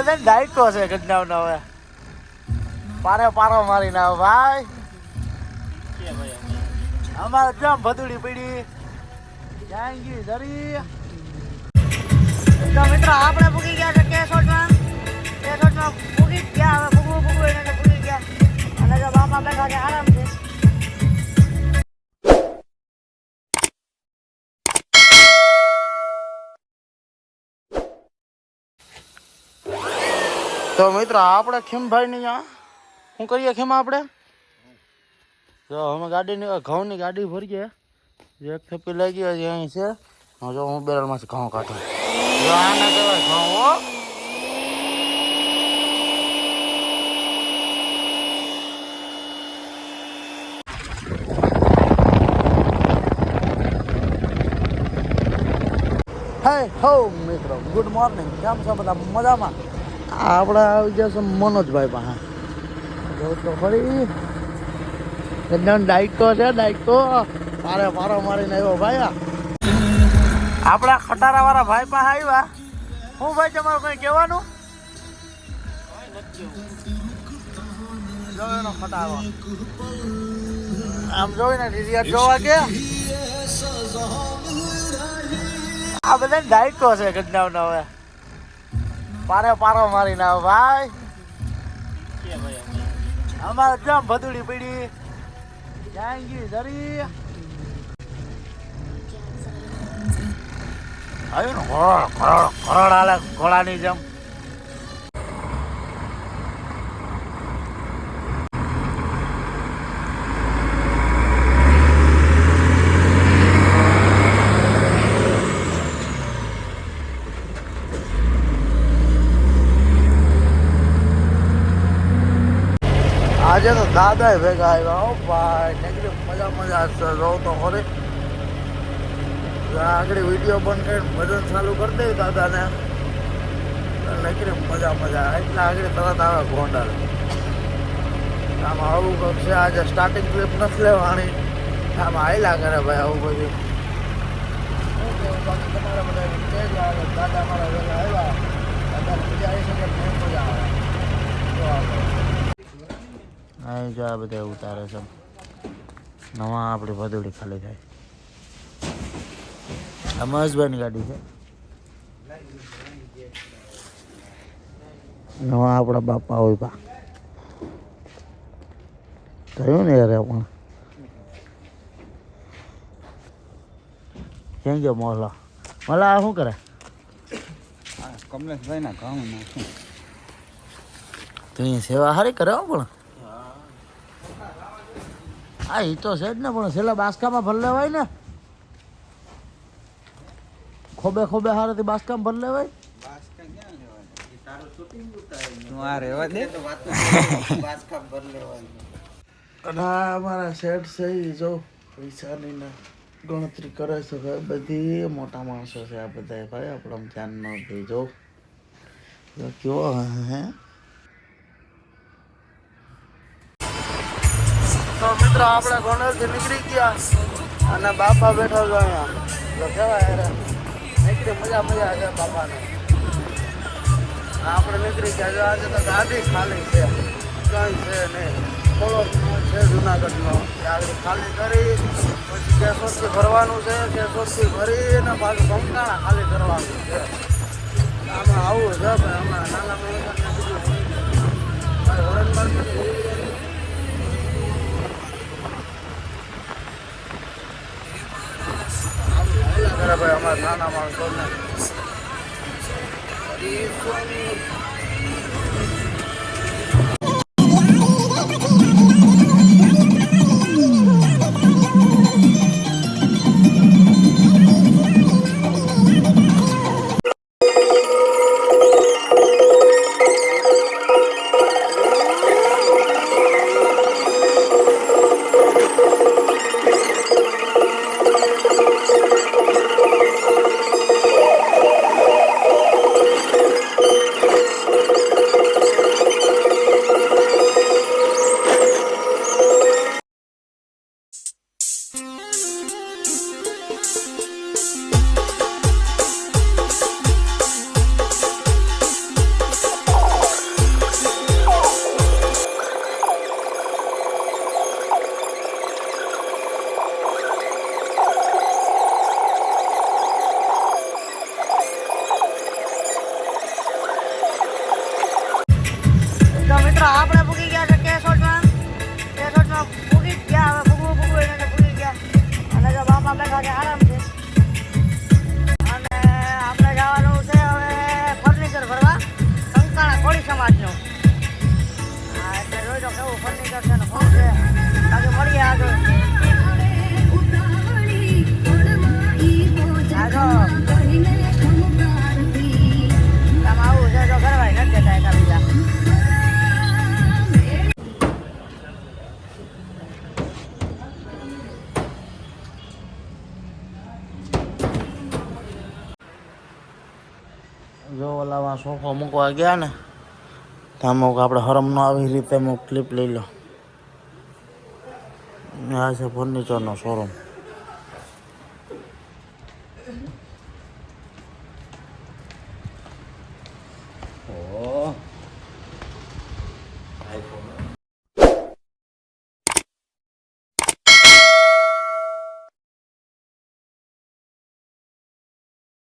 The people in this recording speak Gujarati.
બધા ડાયકો છે ગજનાવનો હવે. પારે પારો મારી ના ભાઈ. અમારે ત્યાં ભદુડી પડી. જાંગી ધરી. તો મિત્રો, આપણે ભૂગી ગયા છે કેસોટમાં કેસોટમાં ભૂગી ગયા, હવે ભૂગવું પૂગવું એને ભૂગી ગયા. અને જો બાપા બેઠા કે આરામથી તો મિત્ર, આપણે ખીમભાઈ ની આ શું કરીએ ખીમા આપણે? જો, અમે ગાડીની ઘઉંની ગાડી ભરીએ. એક થેપી લાગી હજી અહીં છે. હું જો, હું બેરલમાંથી ઘઉં કાઢું. જો, આને કહેવાય ઘઉં, હો. હે હો મિત્રો. ગુડ મોર્નિંગ કેમ છો બધા? મજામાં? આ આપણે આવી જશે મનોજભાઈ પાસે. જો તો ફરી એકદમ ડાયકો છે, ડાયકો. મારે મારો મારીને આવ્યો ભાઈ. આપણા ખટારા વાળા ભાઈ પાસે આવ્યા. હું ભાઈ, તમારું કઈ કહેવાનું? આમ જોઈને રિઝિયર જોવા ગયા આ બધા ડાયકો છે ગજનાવનો હવે. પારે પારો મારી ના ભાઈ. અમારે ક્યાં ભદુડી પડી? જાંગી ધરી આવ્યું ને ઘોડ ઘોડ ઘોડ આલે ઘોડાની જેમ આજે તો દાદા ભેગા આવ્યા હો, ભાઈ, નીકળી મજા મજા રહો તો ખરી. આગળ વીડિયો બંધ કરીને ભજન ચાલુ કરી દે દાદાને. નીકળી મજા મજા એટલા આગળ તરત આવે ગોંડલ. આમાં આવું છે, આજે સ્ટાર્ટિંગ ક્લિપ નથી લેવાની. આમાં આયલા કરે ભાઈ આવું બધું શું કહેવું બાકી તમારે બધા કહેજો આવે દાદા મારા ભેગા આવ્યા દાદાને મજા આવી શકે મને મજા આવે તો આપણે અહીં જો આ બધા ઉતારે છે. નવા આપણી ભદોડી ખાલી થાય. આ મહેશભાઈની ગાડી છે. નવા આપણા બાપા હોય પા થયું ને યાર પણ કેમ ગયો મોહલા મોલા શું કરે? કમલેશભાઈ ના કામ તું સેવા સારી કરે પણ. હા એ તો છે જ ને પણ છેલ્લા બાસકામાં ભર લેવાય ને. ખોબે ખોબે હારેથી બાસકામાં ભર લેવાય અને અમારા શેઠ છે જો પૈસાની ને ગણતરી કરે છે ભાઈ બધી મોટા માણસો છે આ બધા ભાઈ આપણે ધ્યાન ન દેજો તો કેવો હે? તો મિત્રો આપણે ગોંડલથી નીકળી ગયા અને બાપા બેઠો છો અહીંયા. તો કહેવાય નીકળી મજા મજા છે બાપાને. આપણે નીકળી ગયા જો આજે તો ગાડી ખાલી છે. કંઈ છે નહીં. થોડો છે જુનાગઢનો. આગળ ખાલી કરી, પછી કેશોદથી ભરવાનું છે. કેશોદથી ભરીને પાછું કંકાણા ખાલી કરવાનું છે. આમાં આવું છે ભાઈ હમણાં નાના માણસોને ભાઈ અમારા નાના માણસોને જો ઓલામાં સોફા મૂકવા ગયા ને ત્યાં અમુક આપણે હરમનો આવી રીતે અમુક ક્લિપ લઈ લો આ છે ફર્નિચરનો શોરૂમ